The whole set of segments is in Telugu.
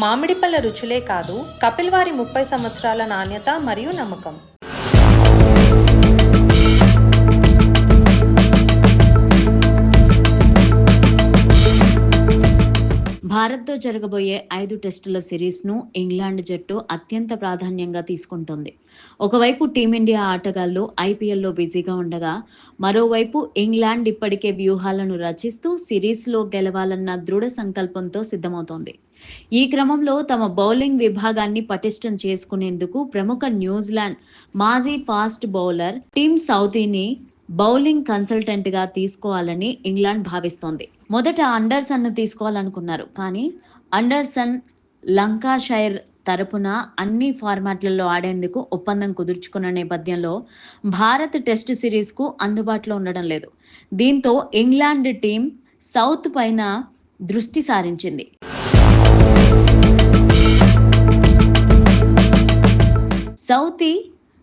మామిడి పళ్ళ రుచులే కాదు కపిల్ వారి ముప్పై సంవత్సరాల నాణ్యత మరియు నమ్మకం. భారత్తో జరగబోయే ఐదు టెస్టుల సిరీస్ను ఇంగ్లాండ్ జట్టు అత్యంత ప్రాధాన్యంగా తీసుకుంటోంది. ఒకవైపు టీమిండియా ఆటగాళ్ళు ఐపీఎల్లో బిజీగా ఉండగా మరోవైపు ఇంగ్లాండ్ ఇప్పటికే వ్యూహాలను రచిస్తూ సిరీస్లో గెలవాలన్న దృఢ సంకల్పంతో సిద్ధమవుతోంది. ఈ క్రమంలో తమ బౌలింగ్ విభాగాన్ని పటిష్టం చేసుకునేందుకు ప్రముఖ న్యూజిలాండ్ మాజీ ఫాస్ట్ బౌలర్ టిమ్ సౌతీని బౌలింగ్ కన్సల్టెంట్గా తీసుకోవాలని ఇంగ్లాండ్ భావిస్తోంది. మొదట అండర్సన్ను తీసుకోవాలనుకున్నారు కానీ అండర్సన్ లంకాషైర్ తరపున అన్ని ఫార్మాట్లలో ఆడేందుకు ఒప్పందం కుదుర్చుకున్న నేపథ్యంలో భారత్ టెస్ట్ సిరీస్కు అందుబాటులో ఉండడం లేదు. దీంతో ఇంగ్లాండ్ టీం సౌత్ పైన దృష్టి సారించింది. సౌతీ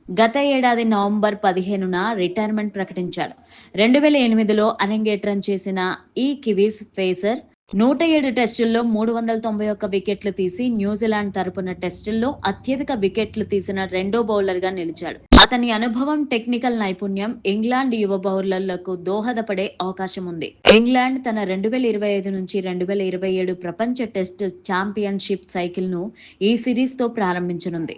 గత ఏడాది నవంబర్ పదిహేనున రిటైర్మెంట్ ప్రకటించాడు. రెండు వేల ఎనిమిదిలో అరంగేట్రం చేసిన ఈ కివీస్ ఫేసర్ నూట ఏడు టెస్టుల్లో మూడు వందల తొంభై ఒక్క వికెట్లు తీసి న్యూజిలాండ్ తరపున టెస్టుల్లో అత్యధిక వికెట్లు తీసిన రెండో బౌలర్గా నిలిచాడు. అతని అనుభవం టెక్నికల్ నైపుణ్యం ఇంగ్లాండ్ యువ బౌలర్లకు దోహదపడే అవకాశం ఉంది. ఇంగ్లాండ్ తన రెండు వేల ఇరవై ఐదు నుంచి రెండు వేల ఇరవై ఏడు ప్రపంచ టెస్ట్ ఛాంపియన్షిప్ సైకిల్ను ఈ సిరీస్తో ప్రారంభించనుంది.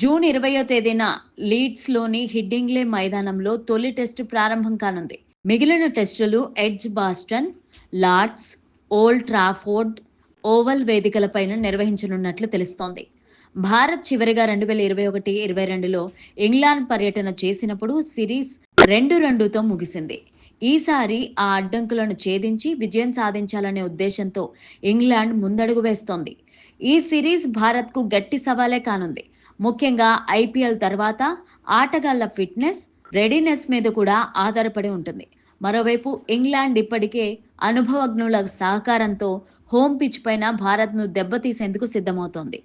జూన్ ఇరవయో తేదీన లీడ్స్లోని హిడ్డింగ్లే మైదానంలో తొలి టెస్టు ప్రారంభం కానుంది. మిగిలిన టెస్టులు Edgbaston Lord's Old Trafford Oval వేదికలపైన నిర్వహించనున్నట్లు తెలుస్తోంది. భారత్ చివరిగా రెండు వేల ఇరవై ఒకటి ఇరవై రెండులో ఇంగ్లాండ్ పర్యటన చేసినప్పుడు సిరీస్ రెండు రెండుతో ముగిసింది. ఈసారి ఆ అడ్డంకులను ఛేదించి విజయం సాధించాలనే ఉద్దేశంతో ఇంగ్లాండ్ ముందడుగు వేస్తోంది. ఈ సిరీస్ భారత్కు గట్టి సవాలే కానుంది. ముఖ్యంగా ఐపీఎల్ తర్వాత ఆటగాళ్ళ ఫిట్నెస్ రెడీనెస్ మీద కూడా ఆధారపడి ఉంటుంది. మరోవైపు ఇంగ్లాండ్ ఇప్పటికే అనుభవజ్ఞుల సహకారంతో హోమ్ పిచ్ పైన భారత్ను దెబ్బతీసేందుకు సిద్ధమవుతోంది.